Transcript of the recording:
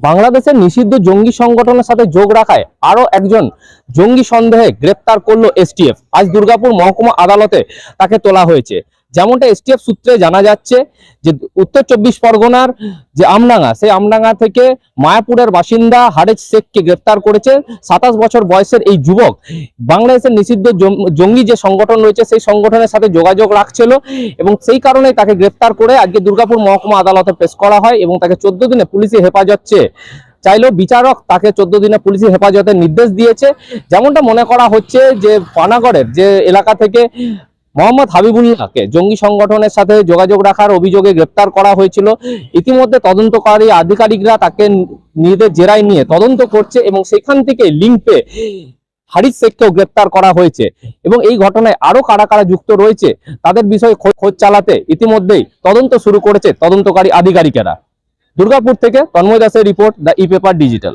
বাংলাদেশের নিষিদ্ধ জঙ্গি সংগঠনের সাথে যোগ রাখায় আরও একজন জঙ্গি সন্দেহে গ্রেপ্তার করল এসটিএফ। আজ দুর্গাপুর মহকুমা আদালতে তাকে তোলা হয়েছে। যেমনটা এসটিএফ সূত্রে জানা যাচ্ছে যে উত্তর চব্বিশ পরগনার যে আমডাঙ্গা, সেই আমডাঙ্গা থেকে মায়াপুরের বাসিন্দা হারেজ শেখকে গ্রেপ্তার করেছে সাতাশ বছর বয়সের এই যুবক। বাংলাদেশের নিষিদ্ধ জঙ্গি যে সংগঠন রয়েছে, সেই সংগঠনের সাথে যোগাযোগ রাখছিল এবং সেই কারণে তাকে গ্রেপ্তার করে আজকে দুর্গাপুর মহকুমা আদালতে পেশ করা হয় এবং তাকে চোদ্দ দিনে পুলিশি হেফাজত চেয়ে চাইলেও বিচারক তাকে চোদ্দ দিনে পুলিশি হেফাজতের নির্দেশ দিয়েছে। যেমনটা মনে করা হচ্ছে যে পানাগড়ের যে এলাকা থেকে মোহাম্মদ হাবিবুল্লাহকে জঙ্গি সংগঠনের সাথে যোগাযোগ রাখার অভিযোগে গ্রেপ্তার করা হয়েছিল। ইতিমধ্যে তদন্তকারী আধিকারিকরা তাকে নিজেদের জেরায় নিয়ে তদন্ত করছে এবং সেখান থেকে লিঙ্ক পেয়ে হারিস শেখকেও গ্রেপ্তার করা হয়েছে এবং এই ঘটনায় আরও কারা কারা যুক্ত রয়েছে তাদের বিষয়ে খোঁজ চালাতে ইতিমধ্যেই তদন্ত শুরু করেছে তদন্তকারী আধিকারিকেরা। দুর্গাপুর থেকে তন্ময় দাসের report, the E paper digital.